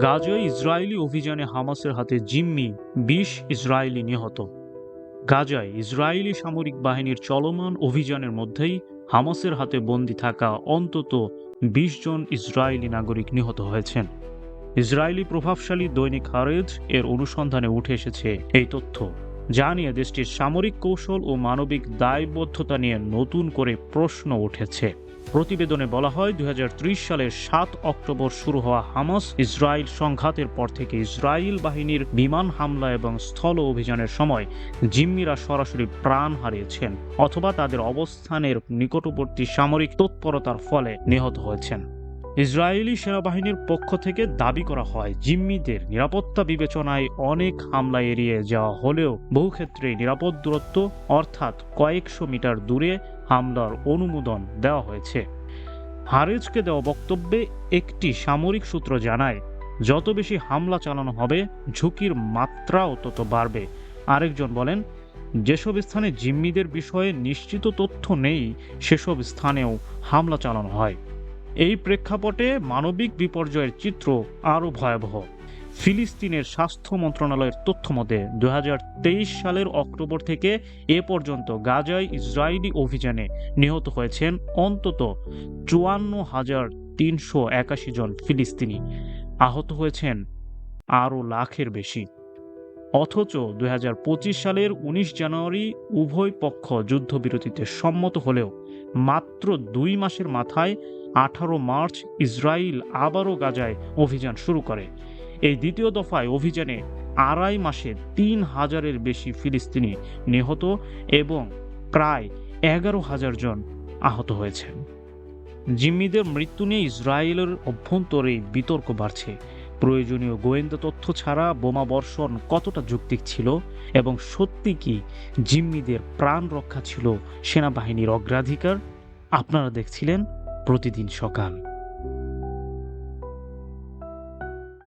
গাজায় ইসরায়েলি অভিযানে হামাসের হাতে জিম্মি বিশ ইসরায়েলি নিহত। গাজায় ইসরায়েলি সামরিক বাহিনীর চলমান অভিযানের মধ্যেই হামাসের হাতে বন্দী থাকা অন্তত বিশ জন ইসরায়েলি নাগরিক নিহত হয়েছেন। ইসরায়েলি প্রভাবশালী দৈনিক হারেজ এর অনুসন্ধানে উঠে এসেছে এই তথ্য। যা নিয়ে দেশটির সামরিক কৌশল ও মানবিক দায়বদ্ধতা নিয়ে নতুন করে প্রশ্ন উঠেছে। প্রতিবেদনে বলা হয়, দুই হাজার ত্রিশ সালের সাত অক্টোবর শুরু হওয়া হামাস ইসরায়েল সংঘাতের পর থেকে ইসরায়েল বাহিনীর বিমান হামলা এবং স্থল অভিযানের সময় জিম্মিরা সরাসরি প্রাণ হারিয়েছেন অথবা তাদের অবস্থানের নিকটবর্তী সামরিক তৎপরতার ফলে নিহত হয়েছেন। ইসরায়েলি সেনাবাহিনীর পক্ষ থেকে দাবি করা হয়, জিম্মিদের নিরাপত্তা বিবেচনায় অনেক হামলা এড়িয়ে যাওয়া হলেও বহু ক্ষেত্রে নিরাপদ দূরত্ব, অর্থাৎ কয়েকশো মিটার দূরে হামলার অনুমোদন দেওয়া হয়েছে। হারেজকে দেওয়া বক্তব্যে একটি সামরিক সূত্র জানায়, যত বেশি হামলা চালানো হবে, ঝুঁকির মাত্রাও তত বাড়বে। আরেকজন বলেন, যেসব স্থানে জিম্মিদের বিষয়ে নিশ্চিত তথ্য নেই, সেসব স্থানেও হামলা চালানো হয়। এই প্রেক্ষাপটে মানবিক বিপর্যয়ের চিত্র আরও ভয়াবহ। ফিলিস্তিনের স্বাস্থ্য মন্ত্রণালয়ের তথ্য মতে দু হাজার তেইশ সালের অক্টোবর থেকে এ পর্যন্ত গাজায় ইসরায়েলি অভিযানে নিহত হয়েছেন অন্তত চুয়ান্ন হাজার তিনশো একাশি জন ফিলিস্তিনি। আহত হয়েছেন আরও লাখের বেশি। অথচ দু হাজার পঁচিশ সালের ১৯ জানুয়ারি উভয় পক্ষ যুদ্ধবিরতিতে সম্মত হলেও মাত্র দুই মাসের মাথায় আঠারো মার্চ ইসরায়েল আবারও গাজায় অভিযান শুরু করে। এই দ্বিতীয় দফায় অভিযানে আড়াই মাসে তিন হাজারের বেশি ফিলিস্তিনি নিহত এবং প্রায় এগারো হাজার জন আহত হয়েছেন। জিম্মিদের মৃত্যু নিয়ে ইসরায়েলের অভ্যন্তরে বিতর্ক বাড়ছে। প্রয়োজনীয় গোয়েন্দা তথ্য ছাড়া বোমা বর্ষণ কতটা যুক্তিক ছিল এবং সত্যি কি জিম্মিদের প্রাণ রক্ষা ছিল সেনাবাহিনীর অগ্রাধিকার? আপনারা দেখছিলেন প্রতিদিন সকাল।